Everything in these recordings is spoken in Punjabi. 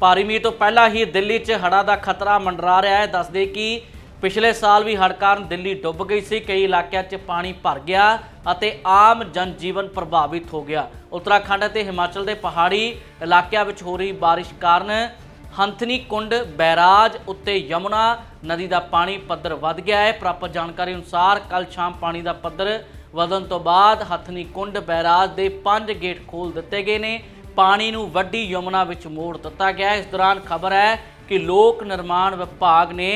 ਭਾਰੀ ਮੀਂਹ ਤੋਂ ਪਹਿਲਾਂ ਹੀ ਦਿੱਲੀ 'ਚ ਹੜ੍ਹਾਂ ਦਾ ਖਤਰਾ ਮੰਡਰਾ ਰਿਹਾ ਹੈ। ਦੱਸਦੇ ਕਿ ਪਿਛਲੇ ਸਾਲ ਵੀ ਹੜ੍ਹ ਕਾਰਨ ਦਿੱਲੀ ਡੁੱਬ ਗਈ ਸੀ, ਕਈ ਇਲਾਕਿਆਂ 'ਚ ਪਾਣੀ ਭਰ ਗਿਆ ਅਤੇ ਆਮ ਜਨਜੀਵਨ ਪ੍ਰਭਾਵਿਤ ਹੋ ਗਿਆ। ਉੱਤਰਾਖੰਡ ਅਤੇ ਹਿਮਾਚਲ ਦੇ ਪਹਾੜੀ ਇਲਾਕਿਆਂ ਵਿੱਚ ਹੋ ਰਹੀ ਬਾਰਿਸ਼ ਕਾਰਨ ਹੰਥਨੀ ਕੁੰਡ, ਬੈਰਾਜ ਉੱਤੇ ਯਮੁਨਾ ਨਦੀ ਦਾ ਪਾਣੀ ਪੱਧਰ ਵੱਧ ਗਿਆ ਹੈ। ਪ੍ਰਾਪਤ ਜਾਣਕਾਰੀ ਅਨੁਸਾਰ ਕੱਲ ਸ਼ਾਮ ਪਾਣੀ ਦਾ ਪੱਧਰ ਵਧਣ ਤੋਂ ਬਾਅਦ ਹਥਨੀ ਕੁੰਡ, ਬੈਰਾਜ ਦੇ ਪੰਜ ਗੇਟ ਖੋਲ ਦਿੱਤੇ ਗਏ ਨੇ। ਪਾਣੀ ਨੂੰ ਵੱਡੀ ਯਮੁਨਾ ਵਿੱਚ ਮੋੜ ਦਿੱਤਾ ਗਿਆ। ਇਸ ਦੌਰਾਨ ਖਬਰ ਹੈ ਕਿ ਲੋਕ ਨਿਰਮਾਣ ਵਿਭਾਗ ਨੇ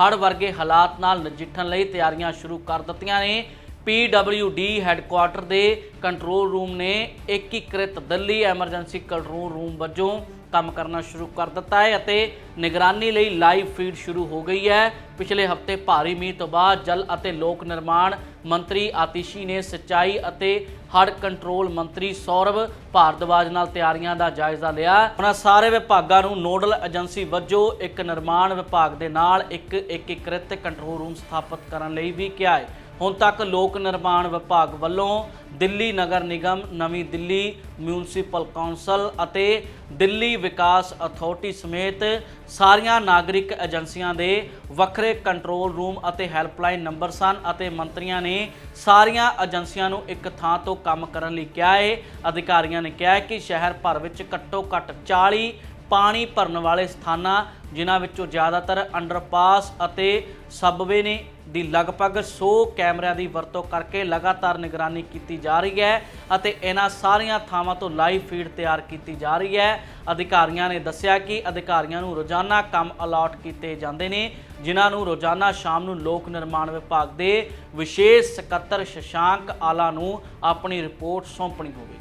ਹੜ੍ਹ ਵਰਗੇ ਹਾਲਾਤ ਨਾਲ ਨਜਿੱਠਣ ਲਈ ਤਿਆਰੀਆਂ ਸ਼ੁਰੂ ਕਰ ਦਿੱਤੀਆਂ ਨੇ। PWD ਹੈੱਡਕੁਆਰਟਰ ਦੇ ਕੰਟਰੋਲ ਰੂਮ ਨੇ ਏਕੀਕ੍ਰਿਤ ਦਿੱਲੀ ਐਮਰਜੈਂਸੀ ਕੰਟਰੋਲ ਰੂਮ ਵਜੋਂ ਕੰਮ ਕਰਨਾ ਸ਼ੁਰੂ ਕਰ ਦਿੱਤਾ ਹੈ ਅਤੇ ਨਿਗਰਾਨੀ ਲਈ ਲਾਈਵ ਫੀਡ ਸ਼ੁਰੂ ਹੋ ਗਈ ਹੈ। ਪਿਛਲੇ ਹਫ਼ਤੇ ਭਾਰੀ ਮੀਂਹ ਤੋਂ ਬਾਅਦ ਜਲ ਅਤੇ ਲੋਕ ਨਿਰਮਾਣ ਮੰਤਰੀ ਆਤਿਸ਼ੀ ਨੇ ਸਿੰਚਾਈ ਅਤੇ ਹੜ੍ਹ ਕੰਟਰੋਲ ਮੰਤਰੀ ਸੌਰਵ ਭਾਰਦਵਾਜ ਨਾਲ ਤਿਆਰੀਆਂ ਦਾ ਜਾਇਜ਼ਾ ਲਿਆ। ਉਹਨਾਂ ਸਾਰੇ ਵਿਭਾਗਾਂ ਨੂੰ ਨੋਡਲ ਏਜੰਸੀ ਵਜੋਂ ਇੱਕ ਨਿਰਮਾਣ ਵਿਭਾਗ ਦੇ ਨਾਲ ਇੱਕ ਏਕੀਕ੍ਰਿਤ ਕੰਟਰੋਲ ਰੂਮ ਸਥਾਪਿਤ ਕਰਨ ਲਈ ਵੀ ਕਿਹਾ ਹੈ। ਹੁਣ ਤੱਕ ਲੋਕ ਨਿਰਮਾਣ ਵਿਭਾਗ ਵੱਲੋਂ ਦਿੱਲੀ ਨਗਰ ਨਿਗਮ, ਨਵੀਂ ਦਿੱਲੀ ਮਿਊਨਿਸਪਲ ਕੌਂਸਲ ਅਤੇ ਦਿੱਲੀ ਵਿਕਾਸ ਅਥਾਰਟੀ ਸਮੇਤ ਸਾਰੀਆਂ ਨਾਗਰਿਕ ਏਜੰਸੀਆਂ ਦੇ ਵੱਖਰੇ ਕੰਟਰੋਲ ਰੂਮ ਅਤੇ ਹੈਲਪਲਾਈਨ ਨੰਬਰ ਸਨ ਅਤੇ ਮੰਤਰੀਆਂ ਨੇ ਸਾਰੀਆਂ ਏਜੰਸੀਆਂ ਨੂੰ ਇੱਕ ਥਾਂ ਤੋਂ ਕੰਮ ਕਰਨ ਲਈ ਕਿਹਾ ਹੈ ਅਧਿਕਾਰੀਆਂ ਨੇ ਕਿਹਾ ਹੈ ਕਿ ਸ਼ਹਿਰ ਭਰ ਵਿੱਚ ਘੱਟੋ ਘੱਟ 40 ਪਾਣੀ ਭਰਨ ਵਾਲੇ ਸਥਾਨਾਂ, ਜਿਨ੍ਹਾਂ ਵਿੱਚੋਂ ਜ਼ਿਆਦਾਤਰ ਅੰਡਰਪਾਸ ਅਤੇ ਸਬਵੇ ਨੇ ਦੀ ਲਗਭਗ 100 ਕੈਮਰਿਆਂ ਦੀ ਵਰਤੋਂ ਕਰਕੇ ਲਗਾਤਾਰ ਨਿਗਰਾਨੀ ਕੀਤੀ ਜਾ ਰਹੀ ਹੈ ਅਤੇ ਇਹਨਾਂ ਸਾਰੀਆਂ ਥਾਵਾਂ ਤੋਂ ਲਾਈਵ ਫੀਡ ਤਿਆਰ ਕੀਤੀ ਜਾ ਰਹੀ ਹੈ। ਅਧਿਕਾਰੀਆਂ ਨੇ ਦੱਸਿਆ ਕਿ ਅਧਿਕਾਰੀਆਂ ਨੂੰ ਰੋਜ਼ਾਨਾ ਕੰਮ ਅਲਾਟ ਕੀਤੇ ਜਾਂਦੇ ਨੇ, ਜਿਨ੍ਹਾਂ ਨੂੰ ਰੋਜ਼ਾਨਾ ਸ਼ਾਮ ਨੂੰ ਲੋਕ ਨਿਰਮਾਣ ਵਿਭਾਗ ਦੇ ਵਿਸ਼ੇਸ਼ ਸਕੱਤਰ ਸ਼ਸ਼ਾਂਕ ਆਲਾ ਨੂੰ ਆਪਣੀ ਰਿਪੋਰਟ ਸੌਂਪਣੀ ਹੋਵੇਗੀ।